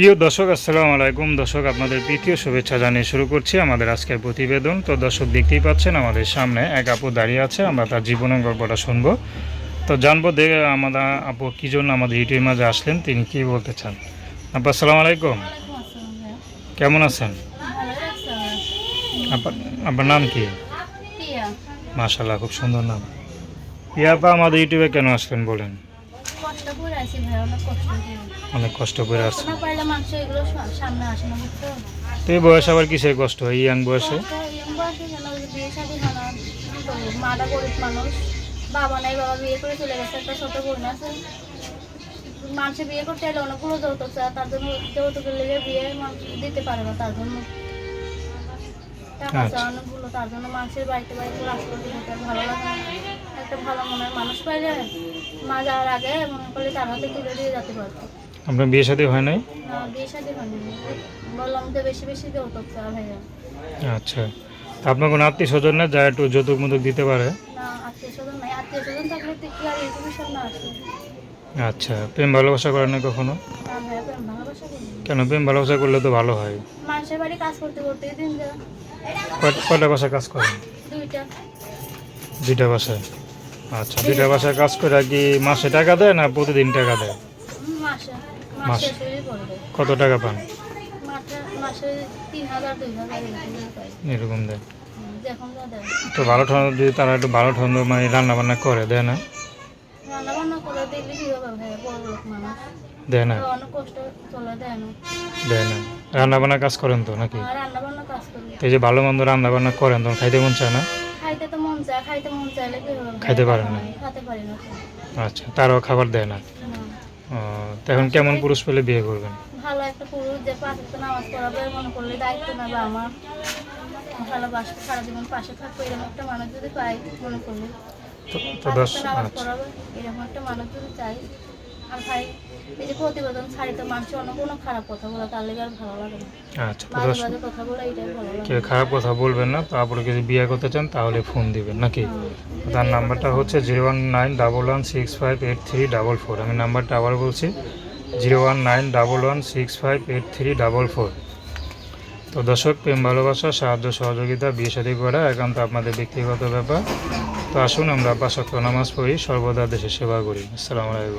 প্রিয় দর্শক আসসালামু আলাইকুম। দর্শক আপনাদের তৃতীয় শুভেচ্ছা জানিয়ে শুরু করছি আমাদের আজকের প্রতিবেদন। তো দর্শক দেখতেই পাচ্ছেন আমাদের সামনে এক আপু দাঁড়িয়ে আছে। আমরা তার জীবনের গল্পটা শুনব। তো জানব দে আমাদের আপু কী জন্য আমাদের ইউটিউবের মাঝে আসলেন তিনি কি বলতে চান? আপু আসসালামু আলাইকুম। কেমন আছেন? আপনার নাম কি? টিয়া, মাশাল্লাহ খুব সুন্দর নাম। পিয়াপা আমাদের ইউটিউবে কেন আসলেন বলেন? কষ্ট করে আছি ভাইয়া, অনেক কষ্ট করে। অনেক কষ্ট করে কষ্ট না পারলে মানুষ এগুলো সামনে আসে না, বুঝছ? তো এই বয়স আবার কিসের কষ্ট হয় ইয়াং বয়সে যেন বিয়ে শাদী না, মাটা গরিব মানুষ, বাবা নাই, বাবা বিয়ে করে চলে গেছে, একটা ছোট বোন আছে। মানুষে বিয়ে করতে এলে অনেকগুলো যৌতুক চায়, তার জন্য যৌতুকের লেগে বিয়ে দিতে পারে না, তার জন্য টাকা। চায় অনেকগুলো, তার জন্য মানুষের বাড়িতে বাড়িতে রাষ্ট্রপতি ভালো লাগে। একটা ভালো মনের মানুষ পাইলে মা যাওয়ার আগে মনে করলে তার হাতে তুলে দিয়ে যেতে পারতো। আপনার বিয়ে শাদী হয় নাই? না বিয়ে শাদী হয়নি। বললাম তো বেশি বেশি যৌতুক চাওয়া ভাইয়া আচ্ছা। তা আপনার কোনো আত্মীয় স্বজন না যা একটু যৌতুক মতুক দিতে পারে? না আত্মীয় স্বজন নাই। আত্মীয় স্বজন থাকলে তো কি আর এইটুকু সব না আসে? আচ্ছা প্রেম ভালোবাসা করেন না কখনো কেন প্রেম ভালোবাসা করলে তো ভালো হয়। মানুষের বাড়ি কাজ করতে করতে দিন যা কয়টা বাসায় কাজ করেন? দুইটা। দুইটা বাসায়? আচ্ছা দুইটা বাসায় কাজ করে কি মাসে টাকা দেয় না প্রতিদিন টাকা দেয়? মাসে কত টাকা পান? এরকম দেয়। তো ভালো ঠান্ডা যদি তারা একটু ভালো ঠান্ডা মানে রান্না বান্না করে দেয় না? দেয় না? তো দেয় না। রান্না বান্না কাজ করেন তো নাকি? তো এই যে ভালো মন্দ রান্না বান্না করেন তখন খাইতে মন চায় না? খাইতে তো মন চায় খাইতে মন চাইলে কি হবে? খাইতে পারেন না? খাতে পারি না। আচ্ছা তারাও খাবার দেয় না। এখন কেমন পুরুষ পেলে বিয়ে করবেন? ভালো একটা পুরুষ যে তো নামাজ পড়াবে মনে করলে দায়িত্ব নেবে আমার। ভালোবাসবে সারা জীবন পাশে থাকবে এরকম একটা মানুষ যদি পাই মনে করলে। তো দশ আচ্ছা। এরকম একটা মানুষ যদি চাই। আর ভাই এই যে প্রতিবেদন ছাড়ি মানুষ অন্য কোনো খারাপ কথা বলে তার লেগে আর ভালো লাগে না। আচ্ছা কথা বলে ভালো লাগে। কেউ খারাপ কথা বলবেন না তারপরে যদি বিয়ে করতে চান তাহলে ফোন দিবেন নাকি? হ্যাঁ। তার নাম্বারটা হচ্ছে zero one nine double one six five eight three double four. আমি নাম্বারটা আবার বলছি zero one nine double one six five eight three double four. তো দর্শক প্রেম ভালোবাসা সাহায্য সহযোগিতা বিয়ে শাদী করা একান্ত আপনাদের ব্যক্তিগত ব্যাপার। তো আসুন আমরা পাশক্ত নামাজ পড়ি সর্বদা দেশের সেবা করি। আসসালামু আলাইকুম।